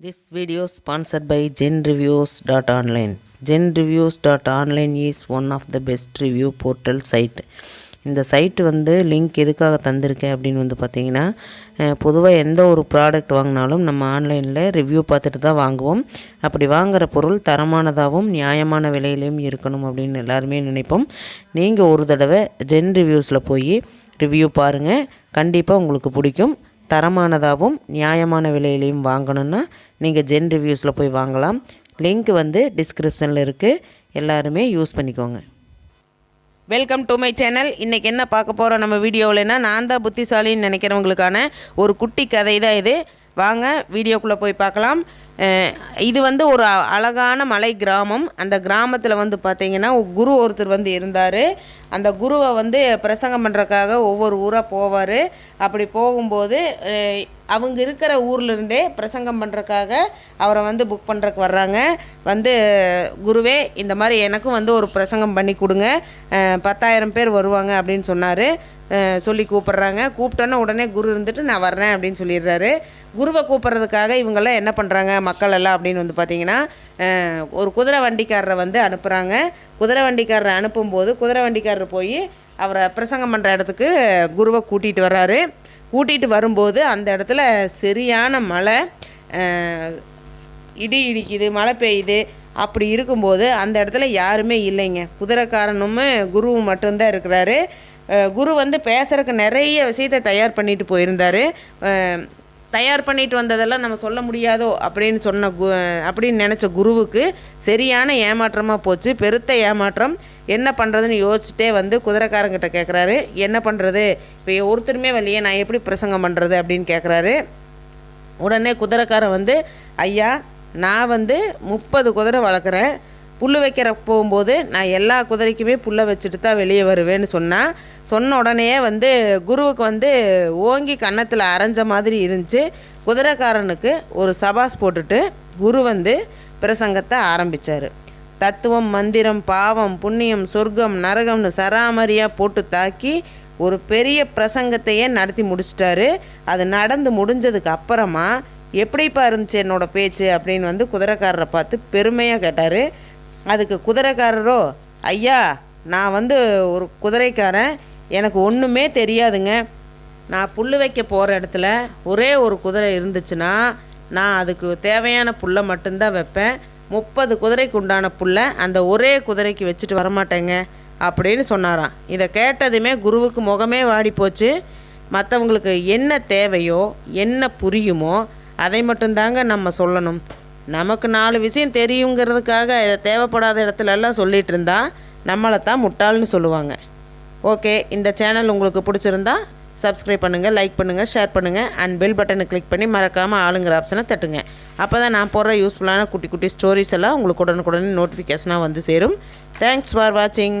This video sponsored by GenReviews.online. GenReviews.online is one of the best review portal site. இந்த site வந்து link எதுக்காக தந்திருக்கேன் அப்படின்னு வந்து பார்த்தீங்கன்னா பொதுவாக எந்த ஒரு ப்ராடக்ட் வாங்கினாலும் நம்ம ஆன்லைனில் ரிவ்யூ பார்த்துட்டு தான் வாங்குவோம் அப்படி வாங்குகிற பொருள் தரமானதாகவும் நியாயமான விலையிலையும் இருக்கணும் அப்படின்னு எல்லாருமே நினைப்போம் நீங்கள் ஒரு தடவை ஜென் ரிவ்யூஸில் போய் ரிவ்யூ பாருங்கள் கண்டிப்பாக உங்களுக்கு பிடிக்கும் தரமானதாகவும் நியாயமான விலையிலையும் வாங்கணுன்னா நீங்கள் ஜென் ரிவ்யூஸில் போய் வாங்கலாம். லிங்க் வந்து டிஸ்கிரிப்ஷனில் இருக்குது எல்லாருமே யூஸ் பண்ணிக்கோங்க. வெல்கம் டு மை சேனல் இன்றைக்கி என்ன பார்க்க போகிறோம் நம்ம வீடியோவில்னா நான் தான் புத்திசாலின்னு நினைக்கிறவங்களுக்கான ஒரு குட்டி கதை தான் இது. வாங்க வீடியோக்குள்ளே போய் பார்க்கலாம். இது வந்து ஒரு அ- அழகான மலை கிராமம். அந்த கிராமத்தில் வந்து பார்த்திங்கன்னா குரு ஒருத்தர் வந்து இருந்தார். அந்த குருவை வந்து பிரசங்கம் பண்ணுறக்காக ஒவ்வொரு ஊராக போவார். அப்படி போகும்போது அவங்க இருக்கிற ஊர்லேருந்தே பிரசங்கம் பண்ணுறக்காக அவரை வந்து புக் பண்ணுறக்கு வர்றாங்க. வந்து குருவே இந்த மாதிரி எனக்கும் வந்து ஒரு பிரசங்கம் பண்ணி கொடுங்க. பத்தாயிரம் பேர் வருவாங்க அப்படின்னு சொன்னார். சொல்லி கூப்பிட்றாங்க. கூப்பிட்டோன்னே உடனே குரு இருந்துட்டு நான் வர்றேன் அப்படின்னு சொல்லிடுறாரு. குருவை கூப்பிட்றதுக்காக இவங்கெல்லாம் என்ன பண்ணுறாங்க மக்கள் எல்லாம் அப்படின்னு வந்து பார்த்திங்கன்னா ஒரு குதிரை வண்டிக்காரரை வந்து அனுப்புகிறாங்க குதிரை வண்டிக்காரரை அனுப்பும்போது குதிரை வண்டிக்காரர் போய் அவரை பிரசங்கம் பண்ணுற இடத்துக்கு குருவை கூட்டிகிட்டு வர்றாரு. கூட்டிகிட்டு வரும்போது அந்த இடத்துல சரியான மழை இடி இடிக்குது மழை பெய்யுது. அப்படி இருக்கும்போது அந்த இடத்துல யாருமே இல்லைங்க. குதிரைக்காரனும் குருவும் மட்டும்தான் இருக்கிறாரு. குரு வந்து பேசுகிறக்கு நிறைய விஷயத்தை தயார் பண்ணிட்டு போயிருந்தார். தயார் பண்ணிட்டு வந்ததெல்லாம் நம்ம சொல்ல முடியாதோ அப்படின்னு சொன்ன கு அப்படின்னு நினச்ச குருவுக்கு சரியான ஏமாற்றமாக போச்சு. பெருத்த ஏமாற்றம். என்ன பண்ணுறதுன்னு யோசிச்சுட்டே வந்து குதிரைக்காரங்கிட்ட கேட்குறாரு என்ன பண்ணுறது இப்போ ஒருத்தருமே வரலையே நான் எப்படி பிரசங்கம் பண்ணுறது அப்படின்னு கேட்குறாரு உடனே குதிரைக்காரன் வந்து ஐயா நான் வந்து முப்பது குதிரை வளர்க்குறேன். புல் வைக்கிற போகும்போது நான் எல்லா குதிரைக்குமே புல்லை வச்சுட்டு தான் வெளியே வருவேன்னு சொன்னால் சொன்ன உடனே வந்து குருவுக்கு வந்து ஓங்கி கன்னத்தில் அரைஞ்ச மாதிரி இருந்துச்சு. குதிரைக்காரனுக்கு ஒரு சபாஸ் போட்டுட்டு குரு வந்து பிரசங்கத்தை ஆரம்பித்தார் தத்துவம் மந்திரம் பாவம் புண்ணியம் சொர்க்கம் நரகம்னு சராமரியாக போட்டு தாக்கி ஒரு பெரிய பிரசங்கத்தையே நடத்தி முடிச்சிட்டாரு. அது நடந்து முடிஞ்சதுக்கு அப்புறமா எப்படிப்பா இருந்துச்சு என்னோடய பேச்சு அப்படின்னு வந்து குதிரைக்காரரை பார்த்து பெருமையாக கேட்டார். அதுக்கு குதிரைக்காரரோ ஐயா நான் வந்து ஒரு குதிரைக்காரன் எனக்கு ஒன்றுமே தெரியாதுங்க. நான் புல் வைக்க போகிற இடத்துல ஒரே ஒரு குதிரை இருந்துச்சுன்னா நான் அதுக்கு தேவையான புல்லை மட்டும்தான் வைப்பேன். முப்பது குதிரைக்கு உண்டான புல்லை அந்த ஒரே குதிரைக்கு வச்சுட்டு வரமாட்டேங்க அப்படின்னு சொன்னாராம். இதை கேட்டதுமே குருவுக்கு முகமே வாடி போச்சு. மற்றவங்களுக்கு என்ன தேவையோ என்ன புரியுமோ அதை மட்டும்தாங்க நம்ம சொல்லணும். நமக்கு நாலு விஷயம் தெரியுங்கிறதுக்காக இதை தேவைப்படாத இடத்துலலாம் சொல்லிகிட்டு இருந்தால் நம்மளை தான் முட்டாள்னு சொல்லுவாங்க. ஓகே இந்த சேனல் உங்களுக்கு பிடிச்சிருந்தா சப்ஸ்கிரைப் பண்ணுங்கள் லைக் பண்ணுங்கள் ஷேர் பண்ணுங்கள் அண்ட் பெல் பட்டனை கிளிக் பண்ணி மறக்காமல் ஆளுங்கிற ஆப்ஷனை தட்டுங்க. அப்போ தான் நான் போடுற யூஸ்ஃபுல்லான குட்டி குட்டி ஸ்டோரிஸ் எல்லாம் உங்களுக்கு உடனுக்குடனே நோட்டிஃபிகேஷனாக வந்து சேரும். தேங்க்ஸ் ஃபார் வாட்சிங்